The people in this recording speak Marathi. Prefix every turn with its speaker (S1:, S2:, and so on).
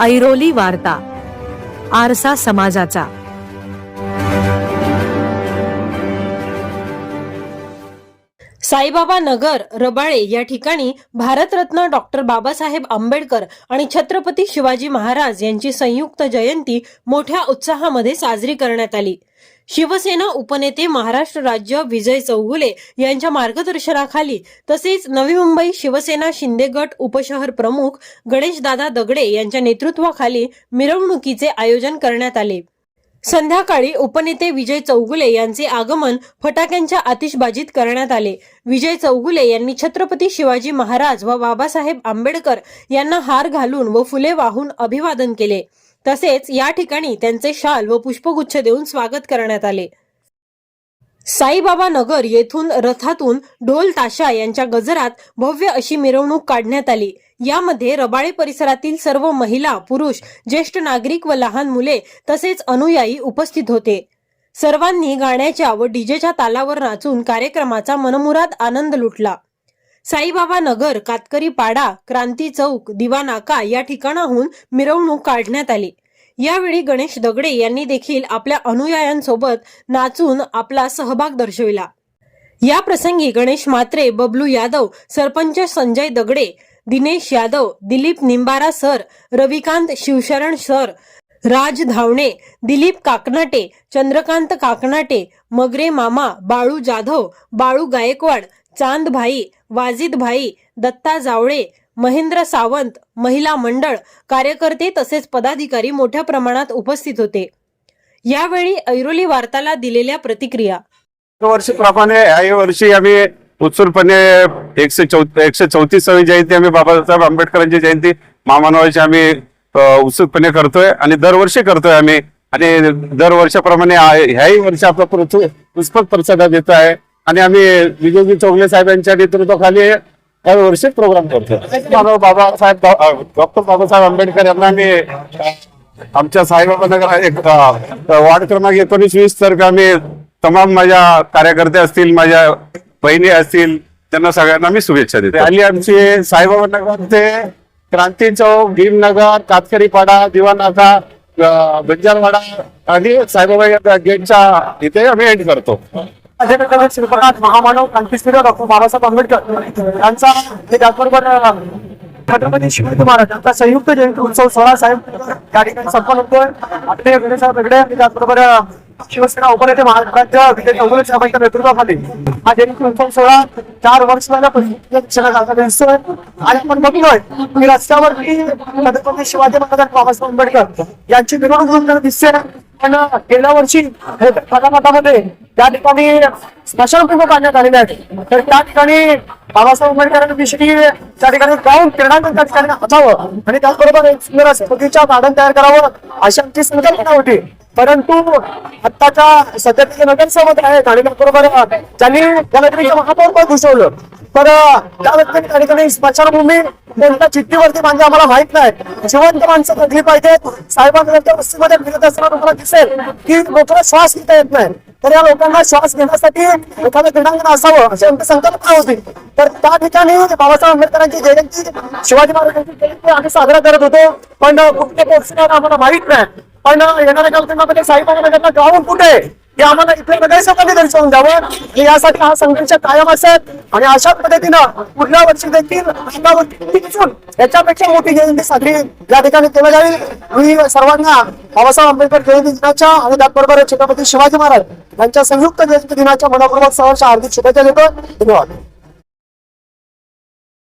S1: ऐरोली वार्ता आरसा समाजाचा.
S2: साईबाबा नगर रबाळे या ठिकाणी भारतरत्न डॉक्टर बाबासाहेब आंबेडकर आणि छत्रपती शिवाजी महाराज यांची संयुक्त जयंती मोठ्या उत्साहामध्ये साजरी करण्यात आली. शिवसेना उपनेते महाराष्ट्र राज्य विजय चौगुले यांच्या मार्गदर्शनाखाली तसेच नवी मुंबई शिवसेना शिंदे गट उपशहर प्रमुख गणेशदादा दगडे यांच्या नेतृत्वाखाली मिरवणुकीचे आयोजन करण्यात आले. संध्याकाळी उपनेते विजय चौगुले यांचे आगमन फटाक्यांच्या आतिषबाजीत करण्यात आले. विजय चौगुले यांनी छत्रपती शिवाजी महाराज व बाबासाहेब आंबेडकर यांना हार घालून व फुले वाहून अभिवादन केले. तसेच या ठिकाणी त्यांचे शाल व पुष्पगुच्छ देऊन स्वागत करण्यात आले. साईबाबा नगर येथून रथातून ढोल ताशा यांच्या गजरात भव्य अशी मिरवणूक काढण्यात आली. यामध्ये रबाळे परिसरातील सर्व महिला पुरुष ज्येष्ठ नागरिक व लहान मुले तसेच अनुयायी उपस्थित होते. सर्वांनी गाण्याच्या व डीजेच्या तालावर नाचून कार्यक्रमाचा मनमुराद आनंद लुटला. साईबाबा नगर कातकरी पाडा क्रांती चौक दिवा नाका या ठिकाणाहून मिरवणूक काढण्यात आली. यावेळी गणेश दगडे यांनी देखील आपल्या अनुयायांसोबत नाचून आपला सहभाग दर्शविला. या प्रसंगी गणेश मात्रे बबलू यादव सरपंच संजय दगडे दिनेश यादव दिलीप निंबारा सर रविकांत शिवशरण सर राज धावणे दिलीप काकनाटे चंद्रकांत काकनाटे मगरे मामा बाळू जाधव बाळू गायकवाड चांद भाई वाजिद भाई दत्ता जावळे महेंद्र सावंत महिला मंडळ कार्यकर्ते तसेच पदाधिकारी मोठ्या प्रमाणात उपस्थित होते. यावेळी ऐरोली वार्ताला दिलेल्या प्रतिक्रिया.
S3: वर्षीप्रमाणे या वर्षी आम्ही उत्सुकपणे एकशे चौ एकशे चौतीसावी जयंती आम्ही बाबासाहेब आंबेडकरांची जयंती महामानवाची आम्ही उत्सुकपणे करतोय आणि दरवर्षी करतोय आम्ही. आणि दरवर्षाप्रमाणे ह्याही वर्षी आपला पुरस्क- पुष्पक प्रसाद देतो आहे. आणि आम्ही विजयजी चौगले साहेबांच्या नेतृत्वाखाली दरवर्षी प्रोग्राम करतो. बाबासाहेब डॉक्टर बाबासाहेब आंबेडकर यांना आम्ही आमच्या साईबाबा नगर एक वार्ड क्रमांक एकोणीस वीस तर्फे आम्ही तमाम माझ्या कार्यकर्ते असतील माझ्या बहिणी असतील त्यांना सगळ्यांना मी शुभेच्छा देतो. आली आमची साईबाबा नगर ते क्रांती चौक भीमनगर कातकरी पाडा दिवानाका अ, बंजारवाडा आणि साईबाबा गेटच्या इथे आम्ही एंड करतो.
S4: माझ्याकडे शिल्पकार महामानव क्रांतीवीर डॉक्टर बाबासाहेब आंबेडकर यांचा हे त्याचबरोबर छत्रपती शिवाजी महाराज यांचा संयुक्त जयंती उत्सव सोळा साहेब या ठिकाणी संपन्न होतोय आपले गणेशराव दगडे आणि त्याचबरोबर शिवसेना उपनेते महाराष्ट्राच्या विजय चौगुले साहेबांच्या नेतृत्वाखाली हा जयंती उत्सव सोहळा चार वर्ष झाला दिसतोय. आणि आपण बघतोय की रस्त्यावरती छत्रपती शिवाजी महाराज बाबासाहेब आंबेडकर यांची मिरवणूक दिसते पण गेल्या वर्षी पटापटामध्ये त्या ठिकाणी स्मशानभूमी काढण्यात आलेले आहेत. तर त्या ठिकाणी बाबासाहेब आंबेडकरांविषयी त्या ठिकाणी गाऊन क्रीडांगण त्या ठिकाणी असावं आणि त्याचबरोबर एक सुंदर असं बगीचा गार्डन तयार करावं अशी आमची संकल्पना होती. परंतु आत्ताच्या सध्याच्या नगरसेवक आहेत आणि त्याचबरोबर त्यांनी गणतरीचं महापौर पण घुसवलं तर त्या व्यक्तीने त्या ठिकाणी स्मशानभूमी कोणत्या चिठ्ठीवरती म्हणजे आम्हाला माहीत नाही. जिवंत माणसं जगली पाहिजेत. साहेबांच्या वस्तीमध्ये फिरत असताना तुम्हाला दिसेल की लोकांना श्वास घेता येत नाही. तर या लोकांना श्वास घेण्यासाठी एखादं क्रीडांगण असावं अशी आमची संकल्पना होती. तर त्या ठिकाणी बाबासाहेब आंबेडकरांची जयंती शिवाजी महाराजांची जयंती आम्ही साजरा करत होतो. पण कुठे पोहोचणार आम्हाला माहीत नाही. पण येणाऱ्या कालखंडामध्ये साईबाबांना गावून कुठे? हे आम्हाला इथले नगरसेवकांनी दर्शवून द्यावं? आणि यासाठी हा संघर्ष कायम असेल. आणि अशाच पद्धतीनं पुढल्या वर्षी देखील याच्यापेक्षा मोठी जयंती साजरी या ठिकाणी केली जाईल. मी सर्वांना बाबासाहेब आंबेडकर जयंती दिनाच्या आणि त्याचबरोबर छत्रपती शिवाजी महाराज यांच्या संयुक्त जयंती दिनाच्या मनापूर्वक सहर्ष हार्दिक शुभेच्छा देतो. धन्यवाद.